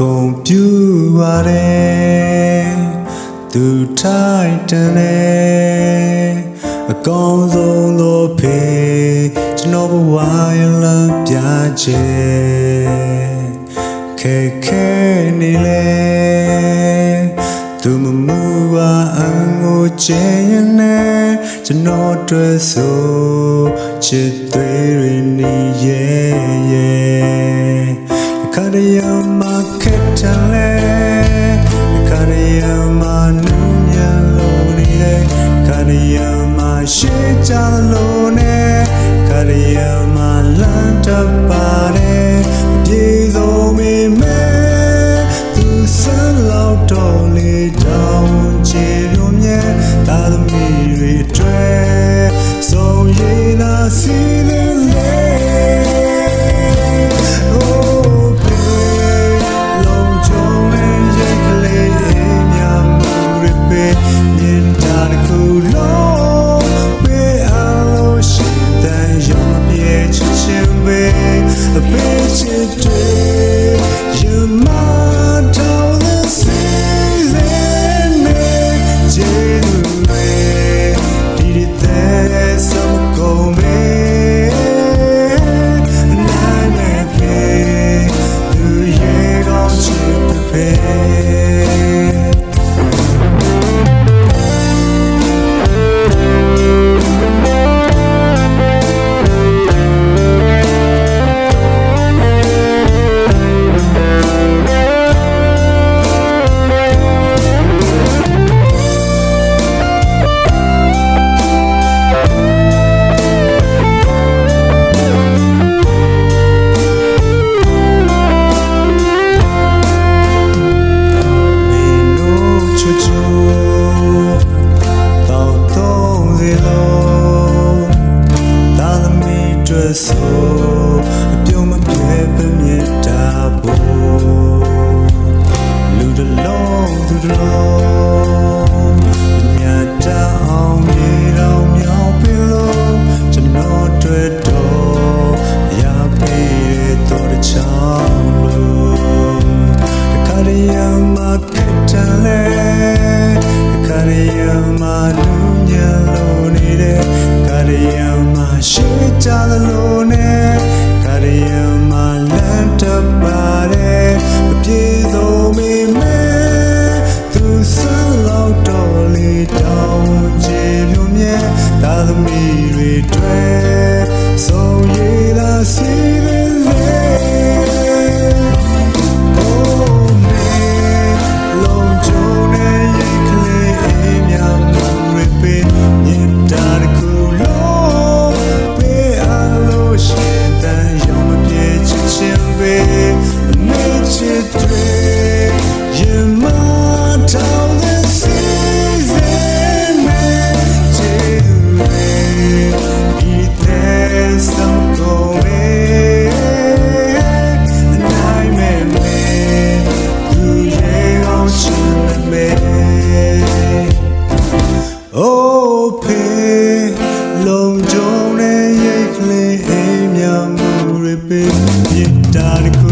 ကုံပြူပါれသူထိုင်တန်လေအကောင်းဆုံးသောဖေကျွန်တော်ဘဝရလံပြခြင်းခဲခဲနေလေသူမမူပါအငိုချင်ရင်နဲ့ကျွန်တော်တွေ့ဆိုချစ်သွေးရင်းရဲ့ ရိယာမှာရှိကြလို့နဲ့ကရိယာမှာလမ်းတော့ soul. I do shake down the Lord. ကြုံတဲ့ရိတ်ကလေးအိမ်မြောင်မှုတွေပေးမြစ်တာတစ်